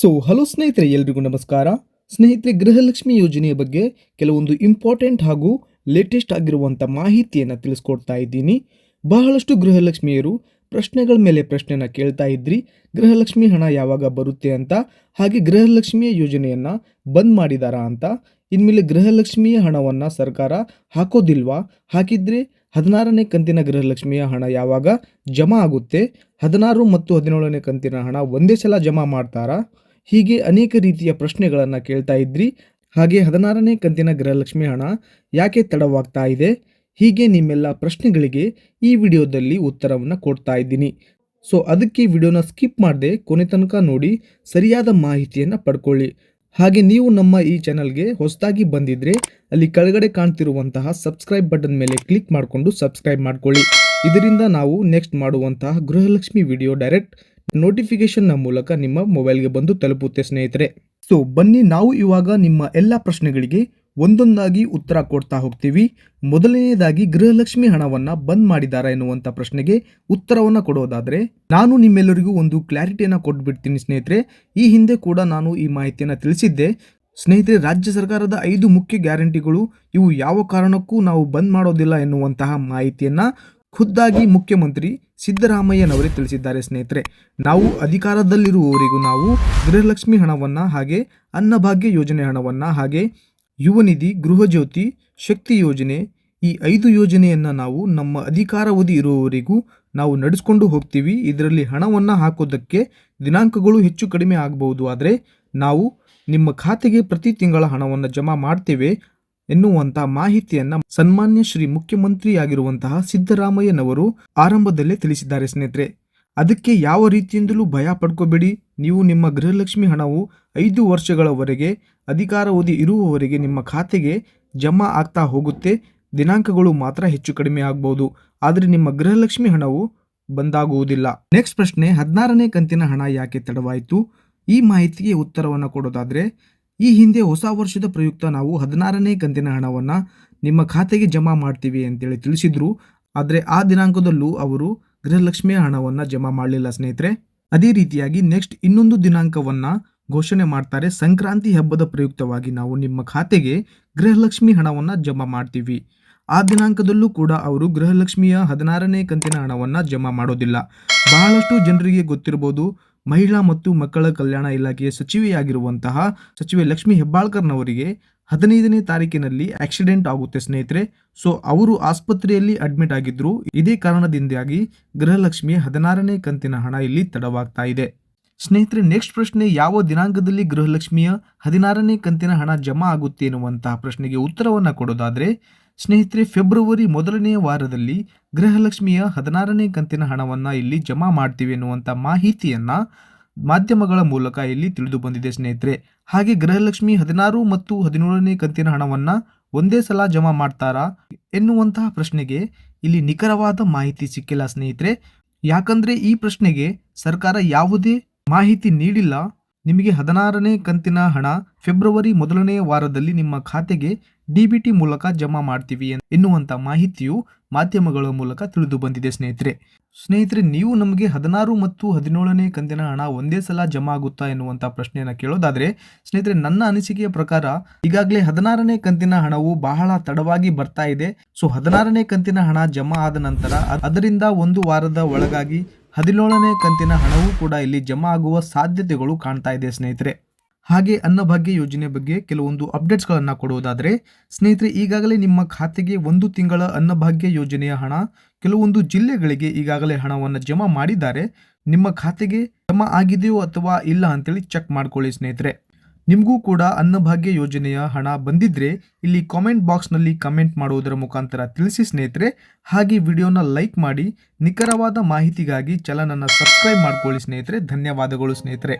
So hello ಸ್ನೇಹಿತರೆ, ಎಲ್ರಿಗೂ ನಮಸ್ಕಾರ. ಸ್ನೇಹಿತರೆ, ಗೃಹಲಕ್ಷ್ಮಿ ಯೋಜನೆಯ ಬಗ್ಗೆ ಕೆಲವೊಂದು ಇಂಪಾರ್ಟೆಂಟ್ ಹಾಗೂ ಲೇಟೆಸ್ಟ್ ಆಗಿರುವಂಥ ಮಾಹಿತಿಯನ್ನು ತಿಳಿಸ್ಕೊಡ್ತಾ ಇದ್ದೀನಿ. ಬಹಳಷ್ಟು ಗೃಹಲಕ್ಷ್ಮಿಯರು ಪ್ರಶ್ನೆಗಳ ಮೇಲೆ ಪ್ರಶ್ನೆನ ಕೇಳ್ತಾ ಇದ್ರಿ. ಗೃಹಲಕ್ಷ್ಮಿ ಹಣ ಯಾವಾಗ ಬರುತ್ತೆ ಅಂತ, ಹಾಗೆ ಗೃಹಲಕ್ಷ್ಮಿಯ ಯೋಜನೆಯನ್ನು ಬಂದ್ ಮಾಡಿದಾರಾ ಅಂತ. ಇನ್ಮೇಲೆ ಗೃಹಲಕ್ಷ್ಮಿಯ ಹಣವನ್ನು ಸರ್ಕಾರ ಹಾಕೋದಿಲ್ವಾ? ಹಾಕಿದರೆ ಹದಿನಾರನೇ ಕಂತಿನ ಗೃಹಲಕ್ಷ್ಮಿಯ ಹಣ ಯಾವಾಗ ಜಮಾ ಆಗುತ್ತೆ? ಹದಿನಾರು ಮತ್ತು ಹದಿನೇಳನೇ ಕಂತಿನ ಹಣ ಒಂದೇ ಸಲ ಜಮಾ ಮಾಡ್ತಾರಾ? ಹೀಗೆ ಅನೇಕ ರೀತಿಯ ಪ್ರಶ್ನೆಗಳನ್ನು ಕೇಳ್ತಾ ಇದ್ರಿ. ಹಾಗೆ ಹದಿನಾರನೇ ಕಂತಿನ ಗೃಹಲಕ್ಷ್ಮಿ ಹಣ ಯಾಕೆ ತಡವಾಗ್ತಾ ಇದೆ? ಹೀಗೆ ನಿಮ್ಮೆಲ್ಲ ಪ್ರಶ್ನೆಗಳಿಗೆ ಈ ವಿಡಿಯೋದಲ್ಲಿ ಉತ್ತರವನ್ನು ಕೊಡ್ತಾ ಇದ್ದೀನಿ. ಸೊ ಅದಕ್ಕೆ ವಿಡಿಯೋನ ಸ್ಕಿಪ್ ಮಾಡದೆ ಕೊನೆ ತನಕ ನೋಡಿ ಸರಿಯಾದ ಮಾಹಿತಿಯನ್ನು ಪಡ್ಕೊಳ್ಳಿ. ಹಾಗೆ ನೀವು ನಮ್ಮ ಈ ಚಾನಲ್ಗೆ ಹೊಸದಾಗಿ ಬಂದಿದ್ರೆ ಅಲ್ಲಿ ಕೆಳಗಡೆ ಕಾಣ್ತಿರುವಂತಹ ಸಬ್ಸ್ಕ್ರೈಬ್ ಬಟನ್ ಮೇಲೆ ಕ್ಲಿಕ್ ಮಾಡಿಕೊಂಡು ಸಬ್ಸ್ಕ್ರೈಬ್ ಮಾಡ್ಕೊಳ್ಳಿ. ಇದರಿಂದ ನಾವು ನೆಕ್ಸ್ಟ್ ಮಾಡುವಂತಹ ಗೃಹಲಕ್ಷ್ಮಿ ವಿಡಿಯೋ ಡೈರೆಕ್ಟ್ ನೋಟಿಫಿಕೇಶನ್ನ ಮೂಲಕ ನಿಮ್ಮ ಮೊಬೈಲ್ಗೆ ಬಂದು ತಲುಪುತ್ತೆ ಸ್ನೇಹಿತರೆ. ಸೊ ಬನ್ನಿ ನಾವು ಇವಾಗ ನಿಮ್ಮ ಎಲ್ಲ ಪ್ರಶ್ನೆಗಳಿಗೆ ಒಂದೊಂದಾಗಿ ಉತ್ತರ ಕೊಡ್ತಾ ಹೋಗ್ತೀವಿ. ಮೊದಲನೆಯದಾಗಿ ಗೃಹಲಕ್ಷ್ಮಿ ಹಣವನ್ನು ಬಂದ್ ಮಾಡಿದ್ದಾರೆ ಎನ್ನುವಂಥ ಪ್ರಶ್ನೆಗೆ ಉತ್ತರವನ್ನು ಕೊಡೋದಾದರೆ, ನಾನು ನಿಮ್ಮೆಲ್ಲರಿಗೂ ಒಂದು ಕ್ಲಾರಿಟಿಯನ್ನು ಕೊಟ್ಬಿಡ್ತೀನಿ ಸ್ನೇಹಿತರೆ. ಈ ಹಿಂದೆ ಕೂಡ ನಾನು ಈ ಮಾಹಿತಿಯನ್ನು ತಿಳಿಸಿದ್ದೆ. ಸ್ನೇಹಿತರೆ, ರಾಜ್ಯ ಸರ್ಕಾರದ ಐದು ಮುಖ್ಯ ಗ್ಯಾರಂಟಿಗಳು ಇವು ಯಾವ ಕಾರಣಕ್ಕೂ ನಾವು ಬಂದ್ ಮಾಡೋದಿಲ್ಲ ಎನ್ನುವಂತಹ ಮಾಹಿತಿಯನ್ನ ಖುದ್ದಾಗಿ ಮುಖ್ಯಮಂತ್ರಿ ಸಿದ್ದರಾಮಯ್ಯನವರೇ ತಿಳಿಸಿದ್ದಾರೆ ಸ್ನೇಹಿತರೆ. ನಾವು ಅಧಿಕಾರದಲ್ಲಿರುವವರಿಗೂ ನಾವು ಗೃಹಲಕ್ಷ್ಮಿ ಹಣವನ್ನು ಹಾಗೆ ಅನ್ನಭಾಗ್ಯ ಯೋಜನೆ ಹಣವನ್ನು ಹಾಗೆ ಯುವನಿಧಿ ಗೃಹಜ್ಯೋತಿ ಶಕ್ತಿ ಯೋಜನೆ ಈ ಐದು ಯೋಜನೆಯನ್ನು ನಾವು ನಮ್ಮ ಅಧಿಕಾರಾವಧಿ ಇರುವವರಿಗೂ ನಾವು ನಡೆಸ್ಕೊಂಡು ಹೋಗ್ತೀವಿ. ಇದರಲ್ಲಿ ಹಣವನ್ನು ಹಾಕೋದಕ್ಕೆ ದಿನಾಂಕಗಳು ಹೆಚ್ಚು ಕಡಿಮೆ ಆಗಬಹುದು. ಆದರೆ ನಾವು ನಿಮ್ಮ ಖಾತೆಗೆ ಪ್ರತಿ ತಿಂಗಳ ಹಣವನ್ನು ಜಮಾ ಮಾಡ್ತೇವೆ. ಎನ್ನುವಂತಹ ಮಾಹಿತಿಯನ್ನ ಸನ್ಮಾನ್ಯ ಶ್ರೀ ಮುಖ್ಯಮಂತ್ರಿಯಾಗಿರುವಂತಹ ಸಿದ್ದರಾಮಯ್ಯನವರು ಆರಂಭದಲ್ಲೇ ತಿಳಿಸಿದ್ದಾರೆ ಸ್ನೇಹಿತರೆ. ಅದಕ್ಕೆ ಯಾವ ರೀತಿಯಿಂದಲೂ ಭಯ ಪಡ್ಕೋಬೇಡಿ. ನೀವು ನಿಮ್ಮ ಗೃಹಲಕ್ಷ್ಮಿ ಹಣವು ಐದು ವರ್ಷಗಳವರೆಗೆ ಅಧಿಕಾರಾವಧಿ ಇರುವವರೆಗೆ ನಿಮ್ಮ ಖಾತೆಗೆ ಜಮಾ ಆಗ್ತಾ ಹೋಗುತ್ತೆ. ದಿನಾಂಕಗಳು ಮಾತ್ರ ಹೆಚ್ಚು ಕಡಿಮೆ ಆಗ್ಬೋದು. ಆದರೆ ನಿಮ್ಮ ಗೃಹಲಕ್ಷ್ಮಿ ಹಣವು ಬಂದಾಗುವುದಿಲ್ಲ. ನೆಕ್ಸ್ಟ್ ಪ್ರಶ್ನೆ, ಹದಿನಾರನೇ ಕಂತಿನ ಹಣ ಯಾಕೆ ತಡವಾಯಿತು? ಈ ಮಾಹಿತಿಗೆ ಉತ್ತರವನ್ನು ಕೊಡೋದಾದ್ರೆ ಈ ಹಿಂದೆ ಹೊಸ ವರ್ಷದ ಪ್ರಯುಕ್ತ ನಾವು ಹದಿನಾರನೇ ಕಂತಿನ ಹಣವನ್ನು ನಿಮ್ಮ ಖಾತೆಗೆ ಜಮಾ ಮಾಡ್ತೀವಿ ಅಂತೇಳಿ ತಿಳಿಸಿದ್ರು. ಆದರೆ ಆ ದಿನಾಂಕದಲ್ಲೂ ಅವರು ಗೃಹಲಕ್ಷ್ಮಿಯ ಹಣವನ್ನು ಜಮಾ ಮಾಡಲಿಲ್ಲ ಸ್ನೇಹಿತರೆ. ಅದೇ ರೀತಿಯಾಗಿ ನೆಕ್ಸ್ಟ್ ಇನ್ನೊಂದು ದಿನಾಂಕವನ್ನು ಘೋಷಣೆ ಮಾಡ್ತಾರೆ ಸಂಕ್ರಾಂತಿ ಹಬ್ಬದ ಪ್ರಯುಕ್ತವಾಗಿ ನಾವು ನಿಮ್ಮ ಖಾತೆಗೆ ಗೃಹಲಕ್ಷ್ಮಿ ಹಣವನ್ನು ಜಮಾ ಮಾಡ್ತೀವಿ. ಆ ದಿನಾಂಕದಲ್ಲೂ ಕೂಡ ಅವರು ಗೃಹಲಕ್ಷ್ಮಿಯ ಹದಿನಾರನೇ ಕಂತಿನ ಹಣವನ್ನು ಜಮಾ ಮಾಡೋದಿಲ್ಲ. ಬಹಳಷ್ಟು ಜನರಿಗೆ ಗೊತ್ತಿರಬಹುದು, ಮಹಿಳಾ ಮತ್ತು ಮಕ್ಕಳ ಕಲ್ಯಾಣ ಇಲಾಖೆಯ ಸಚಿವೆಯಾಗಿರುವಂತಹ ಸಚಿವೆ ಲಕ್ಷ್ಮಿ ಹೆಬ್ಬಾಳ್ಕರ್ನವರಿಗೆ ಹದಿನೈದನೇ ತಾರೀಕಿನಲ್ಲಿ ಆಕ್ಸಿಡೆಂಟ್ ಆಗುತ್ತೆ ಸ್ನೇಹಿತರೆ. ಸೊ, ಅವರು ಆಸ್ಪತ್ರೆಯಲ್ಲಿ ಅಡ್ಮಿಟ್ ಆಗಿದ್ರು. ಇದೇ ಕಾರಣದಿಂದಾಗಿ ಗೃಹಲಕ್ಷ್ಮಿಯ ಹದಿನಾರನೇ ಕಂತಿನ ಹಣ ಇಲ್ಲಿ ತಡವಾಗ್ತಾ ಇದೆ. ಸ್ನೇಹಿತರೆ, ನೆಕ್ಸ್ಟ್ ಪ್ರಶ್ನೆ, ಯಾವ ದಿನಾಂಕದಲ್ಲಿ ಗೃಹಲಕ್ಷ್ಮಿಯ ಹದಿನಾರನೇ ಕಂತಿನ ಹಣ ಜಮಾ ಆಗುತ್ತೆ ಎನ್ನುವಂತಹ ಪ್ರಶ್ನೆಗೆ ಉತ್ತರವನ್ನು ಕೊಡೋದಾದ್ರೆ ಸ್ನೇಹಿತರೆ, ಫೆಬ್ರವರಿ ಮೊದಲನೆಯ ವಾರದಲ್ಲಿ ಗೃಹಲಕ್ಷ್ಮಿಯ ಹದಿನಾರನೇ ಕಂತಿನ ಹಣವನ್ನು ಇಲ್ಲಿ ಜಮಾ ಮಾಡ್ತೀವಿ ಎನ್ನುವಂಥ ಮಾಹಿತಿಯನ್ನು ಮಾಧ್ಯಮಗಳ ಮೂಲಕ ಇಲ್ಲಿ ತಿಳಿದು ಬಂದಿದೆ ಸ್ನೇಹಿತರೆ. ಹಾಗೆ ಗೃಹಲಕ್ಷ್ಮಿ ಹದಿನಾರು ಮತ್ತು ಹದಿನೇಳನೇ ಕಂತಿನ ಹಣವನ್ನು ಒಂದೇ ಸಲ ಜಮಾ ಮಾಡ್ತಾರಾ ಎನ್ನುವಂತಹ ಪ್ರಶ್ನೆಗೆ ಇಲ್ಲಿ ನಿಖರವಾದ ಮಾಹಿತಿ ಸಿಕ್ಕಿಲ್ಲ ಸ್ನೇಹಿತರೆ. ಯಾಕಂದರೆ ಈ ಪ್ರಶ್ನೆಗೆ ಸರ್ಕಾರ ಯಾವುದೇ ಮಾಹಿತಿ ನೀಡಿಲ್ಲ. ನಿಮಗೆ ಹದಿನಾರನೇ ಕಂತಿನ ಹಣ ಫೆಬ್ರವರಿ ಮೊದಲನೇ ವಾರದಲ್ಲಿ ನಿಮ್ಮ ಖಾತೆಗೆ ಡಿಬಿಟಿ ಮೂಲಕ ಜಮಾ ಮಾಡ್ತೀವಿ ಎನ್ನುವಂಥ ಮಾಹಿತಿಯು ಮಾಧ್ಯಮಗಳ ಮೂಲಕ ತಿಳಿದು ಬಂದಿದೆ ಸ್ನೇಹಿತರೆ. ಸ್ನೇಹಿತರೆ, ನೀವು ನಮಗೆ ಹದಿನಾರು ಮತ್ತು ಹದಿನೇಳನೇ ಕಂತಿನ ಹಣ ಒಂದೇ ಸಲ ಜಮಾ ಆಗುತ್ತಾ ಎನ್ನುವಂಥ ಪ್ರಶ್ನೆಯನ್ನು ಕೇಳೋದಾದರೆ, ಸ್ನೇಹಿತರೆ, ನನ್ನ ಅನಿಸಿಕೆಯ ಪ್ರಕಾರ ಈಗಾಗಲೇ ಹದಿನಾರನೇ ಕಂತಿನ ಹಣವು ಬಹಳ ತಡವಾಗಿ ಬರ್ತಾ ಇದೆ. ಸೊ, ಹದಿನಾರನೇ ಕಂತಿನ ಹಣ ಜಮಾ ಆದ ನಂತರ ಅದರಿಂದ ಒಂದು ವಾರದ ಒಳಗಾಗಿ ಹದಿನೇಳನೇ ಕಂತಿನ ಹಣವೂ ಕೂಡ ಇಲ್ಲಿ ಜಮಾ ಆಗುವ ಸಾಧ್ಯತೆಗಳು ಕಾಣ್ತಾ ಇದೆ ಸ್ನೇಹಿತರೆ. ಹಾಗೆ ಅನ್ನಭಾಗ್ಯ ಯೋಜನೆ ಬಗ್ಗೆ ಕೆಲವೊಂದು ಅಪ್ಡೇಟ್ಸ್ಗಳನ್ನು ಕೊಡುವುದಾದರೆ, ಸ್ನೇಹಿತರೆ, ಈಗಾಗಲೇ ನಿಮ್ಮ ಖಾತೆಗೆ ಒಂದು ತಿಂಗಳ ಅನ್ನಭಾಗ್ಯ ಯೋಜನೆಯ ಹಣ, ಕೆಲವೊಂದು ಜಿಲ್ಲೆಗಳಿಗೆ ಈಗಾಗಲೇ ಹಣವನ್ನು ಜಮಾ ಮಾಡಿದ್ದಾರೆ. ನಿಮ್ಮ ಖಾತೆಗೆ ಜಮಾ ಆಗಿದೆಯೋ ಅಥವಾ ಇಲ್ಲ ಅಂತೇಳಿ ಚೆಕ್ ಮಾಡ್ಕೊಳ್ಳಿ ಸ್ನೇಹಿತರೆ. ನಿಮಗೂ ಕೂಡ ಅನ್ನಭಾಗ್ಯ ಯೋಜನೆಯ ಹಣ ಬಂದಿದ್ರೆ ಇಲ್ಲಿ ಕಾಮೆಂಟ್ ಬಾಕ್ಸ್ನಲ್ಲಿ ಕಮೆಂಟ್ ಮಾಡುವುದರ ಮುಖಾಂತರ ತಿಳಿಸಿ ಸ್ನೇಹಿತರೆ. ಹಾಗೆ ವಿಡಿಯೋನ ಲೈಕ್ ಮಾಡಿ, ನಿಖರವಾದ ಮಾಹಿತಿಗಾಗಿ ಚಲನನ್ನು ಸಬ್ಸ್ಕ್ರೈಬ್ ಮಾಡ್ಕೊಳ್ಳಿ ಸ್ನೇಹಿತರೆ. ಧನ್ಯವಾದಗಳು ಸ್ನೇಹಿತರೆ.